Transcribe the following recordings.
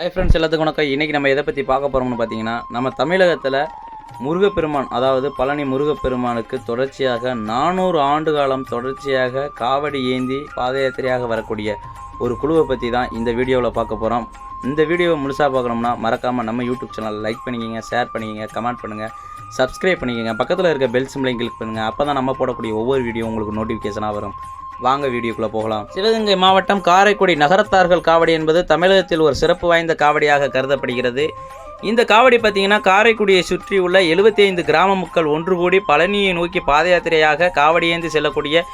Hi friends எல்லாத்துக்கும் வணக்கம். இன்றைக்கி நம்ம எதை பற்றி பார்க்க போகிறோம்னு பார்த்தீங்கன்னா நம்ம தமிழகத்தில் முருகப்பெருமான் அதாவது பழனி முருகப்பெருமானுக்கு தொடர்ச்சியாக நானூறு ஆண்டு காலம் தொடர்ச்சியாக காவடி ஏந்தி பாத யாத்திரையாக வரக்கூடிய ஒரு குழுவை பற்றி தான் இந்த வீடியோவில் பார்க்க போகிறோம் இந்த வீடியோவை முழுசாக பார்க்கணும்னா மறக்காமல் நம்ம யூடியூப் சேனல் லைக் பண்ணிக்கிங்க ஷேர் பண்ணிக்கிங்க கமெண்ட் பண்ணுங்கள் சப்ஸ்கிரைப் பண்ணிக்கங்க. பக்கத்தில் இருக்க பெல் சிம்லையும் கிளிக் பண்ணுங்கள் அப்போ தான் நம்ம போடக்கூடிய ஒவ்வொரு வீடியோ உங்களுக்கு நோட்டிஃபிகேஷனாக வரும். வாங்க வீடியோக்குள்ளே போகலாம். சிவகங்கை மாவட்டம் காரைக்குடி நகரத்தார்கள் காவடி என்பது தமிழகத்தில் ஒரு சிறப்பு வாய்ந்த காவடியாக கருதப்படுகிறது. இந்த காவடி பார்த்தீங்கன்னா காரைக்குடியை சுற்றியுள்ள 75 கிராம மக்கள் ஒன்று கூடி பழனியை நோக்கி பாத யாத்திரையாக செல்லக்கூடிய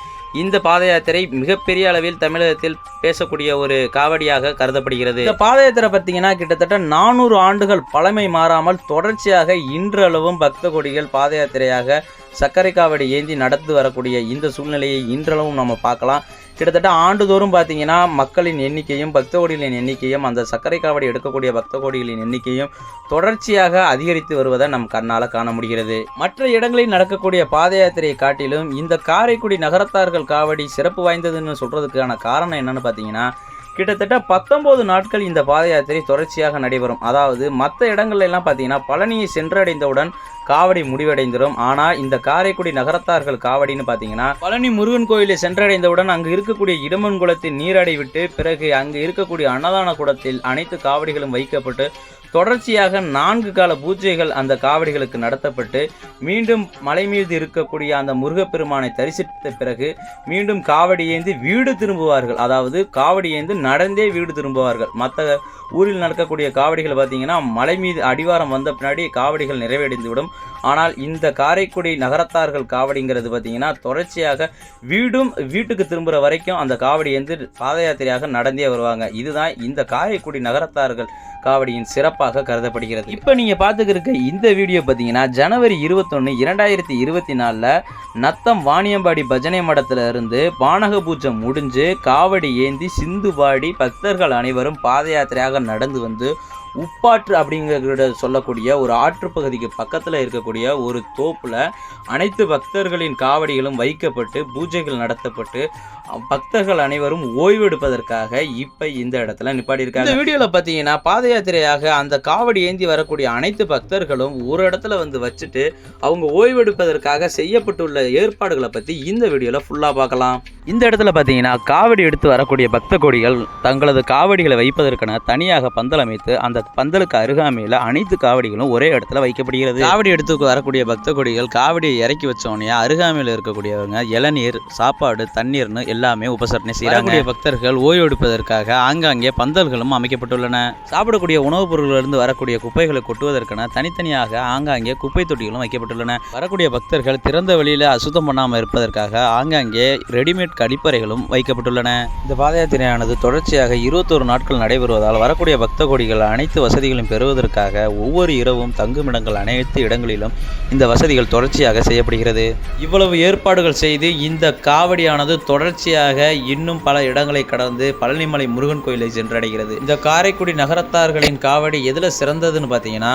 இந்த பாத யாத்திரை மிகப்பெரிய அளவில் தமிழகத்தில் பேசக்கூடிய ஒரு காவடியாக கருதப்படுகிறது. இந்த பாத யாத்திரை பார்த்தீங்கன்னா கிட்டத்தட்ட நானூறு ஆண்டுகள் பழமை மாறாமல் தொடர்ச்சியாக இன்றளவும் பக்த கொடிகள் பாத யாத்திரையாக சர்க்கரை காவடி ஏந்தி நடந்து வரக்கூடிய இந்த சூழ்நிலையை இன்றளவும் நம்ம பார்க்கலாம். கிட்டத்தட்ட ஆண்டுதோறும் பார்த்தீங்கன்னா மக்களின் எண்ணிக்கையும் பக்த கோடிகளின் எண்ணிக்கையும் அந்த சர்க்கரை காவடி எடுக்கக்கூடிய பக்த கோடிகளின் எண்ணிக்கையும் தொடர்ச்சியாக அதிகரித்து வருவதை நம் கண்ணால் காண முடிகிறது. மற்ற இடங்களில் நடக்கக்கூடிய பாத யாத்திரையை காட்டிலும் இந்த காரைக்குடி நகரத்தார்கள் காவடி சிறப்பு வாய்ந்ததுன்னு சொல்கிறதுக்கான காரணம் என்னென்னு பார்த்தீங்கன்னா கிட்டத்தட்ட பத்தொம்போது நாட்கள் இந்த பாத யாத்திரை தொடர்ச்சியாக நடைபெறும். அதாவது மற்ற இடங்கள்ல எல்லாம் பார்த்தீங்கன்னா பழனியை சென்றடைந்தவுடன் காவடி முடிவடைந்துடும். ஆனால் இந்த காரைக்குடி நகரத்தார்கள் காவடின்னு பார்த்தீங்கன்னா பழனி முருகன் கோயிலை சென்றடைந்தவுடன் அங்கு இருக்கக்கூடிய இடமன் குளத்தில் நீராடி விட்டு பிறகு அங்கு இருக்கக்கூடிய அன்னதான குடத்தில் அனைத்து காவடிகளும் வைக்கப்பட்டு தொடர்ச்சியாக நான்கு கால பூஜைகள் அந்த காவடிகளுக்கு நடத்தப்பட்டு மீண்டும் மலை மீது இருக்கக்கூடிய அந்த முருகப்பெருமானை தரிசித்த பிறகு மீண்டும் காவடி ஏந்தி வீடு திரும்புவார்கள். அதாவது காவடி ஏந்தி நடந்தே வீடு திரும்புவார்கள். மற்ற ஊரில் நடக்கக்கூடிய காவடிகள் பார்த்தீங்கன்னா மலை மீது அடிவாரம் வந்த பின்னாடி காவடிகள் நிறைவடைந்துவிடும். ஆனால் இந்த காரைக்குடி நகரத்தார்கள் காவடிங்கிறது பார்த்தீங்கன்னா தொடர்ச்சியாக வீடும் வீட்டுக்கு திரும்புகிற வரைக்கும் அந்த காவடி ஏந்து பாத யாத்திரையாக நடந்தே வருவாங்க. இதுதான் இந்த காரைக்குடி நகரத்தார்கள் காவடியின் சிறப்பாக கருதப்படுகிறது. இப்போ நீங்கள் பார்த்துக்கிருக்க இந்த வீடியோ பார்த்தீங்கன்னா ஜனவரி இருபத்தொன்று இரண்டாயிரத்தி இருபத்தி நாலில் நத்தம் வாணியம்பாடி பஜனை மடத்துல இருந்து பானக பூஜை முடிஞ்சு காவடி ஏந்தி சிந்து பாடி பக்தர்கள் அனைவரும் பாத யாத்திரையாக நடந்து வந்து உப்பாற்று அப்படிங்கிற சொல்லக்கூடிய ஒரு ஆற்று பகுதிக்கு பக்கத்தில் இருக்கக்கூடிய ஒரு தோப்பில் அனைத்து பக்தர்களின் காவடிகளும் வைக்கப்பட்டு பூஜைகள் நடத்தப்பட்டு பக்தர்கள் அனைவரும் ஓய்வெடுப்பதற்காக இப்போ இந்த இடத்துல நிப்பாட்டியிருக்காங்க இந்த வீடியோவில் பார்த்தீங்கன்னா பாத யாத்திரையாக அந்த காவடி ஏந்தி வரக்கூடிய அனைத்து பக்தர்களும் ஒரு இடத்துல வந்து வச்சுட்டு அவங்க ஓய்வெடுப்பதற்காக செய்யப்பட்டுள்ள ஏற்பாடுகளை பற்றி இந்த வீடியோவில் ஃபுல்லாக பார்க்கலாம் இந்த இடத்துல பார்த்தீங்கன்னா காவடி எடுத்து வரக்கூடிய பக்த கோடிகள் தங்களது காவடிகளை வைப்பதற்கென தனியாக பந்தல் அமைத்து அந்த பந்தலுக்கு அருகாமையில் அனைத்து காவடிகளும் ஒரே இடத்துல வைக்கப்படுகிறது. காவடி எடுத்து வரக்கூடிய பக்த கோடிகள் காவடியை இறக்கி வச்சோடனே அருகாமையில் இருக்கக்கூடியவங்க இளநீர் சாப்பாடு தண்ணீர்னு எல்லாமே உபசரணை செய்யறாங்க பக்தர்கள் ஓய்வெடுப்பதற்காக ஆங்காங்கே பந்தல்களும் அமைக்கப்பட்டுள்ளன. சாப்பிடக்கூடிய உணவுப் பொருட்களிலிருந்து வரக்கூடிய குப்பைகளை கொட்டுவதற்கென தனித்தனியாக ஆங்காங்கே குப்பை தொட்டிகளும் வைக்கப்பட்டுள்ளன. வரக்கூடிய பக்தர்கள் திறந்த வெளியில அசுத்தம் பண்ணாமல் இருப்பதற்காக ஆங்காங்கே ரெடிமேட் கழிப்பறைகளும் வைக்கப்பட்டுள்ளன. இந்த பாத யாத்திரையானது தொடர்ச்சியாக இருபத்தோரு நாட்கள் நடைபெறுவதால் வரக்கூடிய பக்த கோடிகள் அனைத்து வசதிகளையும் பெறுவதற்காக ஒவ்வொரு இரவும் தங்குமிடங்கள் அனைத்து இடங்களிலும் இந்த வசதிகள் தொடர்ச்சியாக செய்யப்படுகிறது. இவ்வளவு ஏற்பாடுகள் செய்து இந்த காவடியானது தொடர்ச்சியாக இன்னும் பல இடங்களை கடந்து பழனிமலை முருகன் கோயிலை சென்றடைகிறது. இந்த காரைக்குடி நகரத்தார்களின் காவடி எதில் சிறந்ததுன்னு பார்த்தீங்கன்னா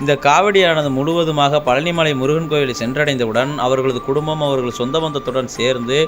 இந்த காவடியானது முழுவதுமாக பழனிமலை முருகன் கோயிலை சென்றடைந்தவுடன் அவர்களது குடும்பம் அவர்கள் சொந்த பந்தத்துடன் சேர்ந்து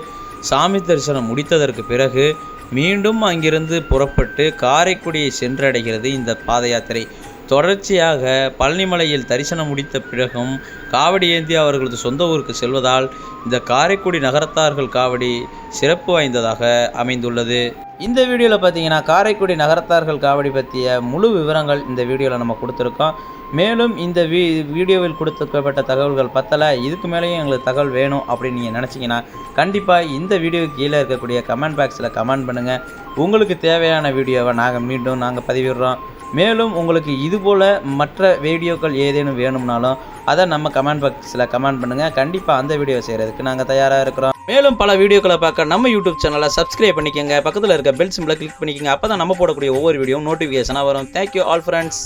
சாமி தரிசனம் முடித்ததற்கு பிறகு மீண்டும் அங்கிருந்து புறப்பட்டு காரைக்குடியை சென்றடைகிறது இந்த பாத யாத்திரை தொடர்ச்சியாக பழனிமலையில் தரிசனம் முடித்த பிறகும் காவடி ஏந்தி அவர்களது சொந்த ஊருக்கு செல்வதால் இந்த காரைக்குடி நகரத்தார்கள் காவடி சிறப்பு வாய்ந்ததாக அமைந்துள்ளது. இந்த வீடியோவில் பார்த்தீங்கன்னா காரைக்குடி நகரத்தார்கள் காவடி பற்றிய முழு விவரங்கள் இந்த வீடியோவில் நம்ம கொடுத்துருக்கோம். மேலும் இந்த வீ வீடியோவில் கொடுத்துக்கப்பட்ட தகவல்கள் பத்தலை இதுக்கு மேலேயும் எங்களுக்கு தகவல் வேணும் அப்படின்னு நீங்கள் நினச்சிங்கன்னா கண்டிப்பாக இந்த வீடியோவுக்கு கீழே இருக்கக்கூடிய கமெண்ட் பாக்ஸில் கமெண்ட் பண்ணுங்கள் உங்களுக்கு தேவையான வீடியோவை நாங்கள் மீண்டும் நாங்கள் பதிவிடுறோம். மேலும் உங்களுக்கு இது போல் மற்ற வீடியோக்கள் ஏதேனும் வேணும்னாலும் அதை நம்ம கமெண்ட் பாக்ஸில் கமெண்ட் பண்ணுங்கள் கண்டிப்பாக அந்த வீடியோ செய்கிறதுக்கு நாங்கள் தயாராக இருக்கிறோம். மேலும் பல வீடியோக்களை பார்க்க நம்ம யூடியூப் சேனலை சப்ஸ்கிரைப் பண்ணிக்கோங்க. பக்கத்தில் இருக்க பெல் சிம்பிளை கிளிக் பண்ணிக்கோங்க. அப்போ தான் நம்ம போடக்கூடிய ஒவ்வொரு வீடியோ நோட்டிஃபிகேஷனாக வரும். Thank you all friends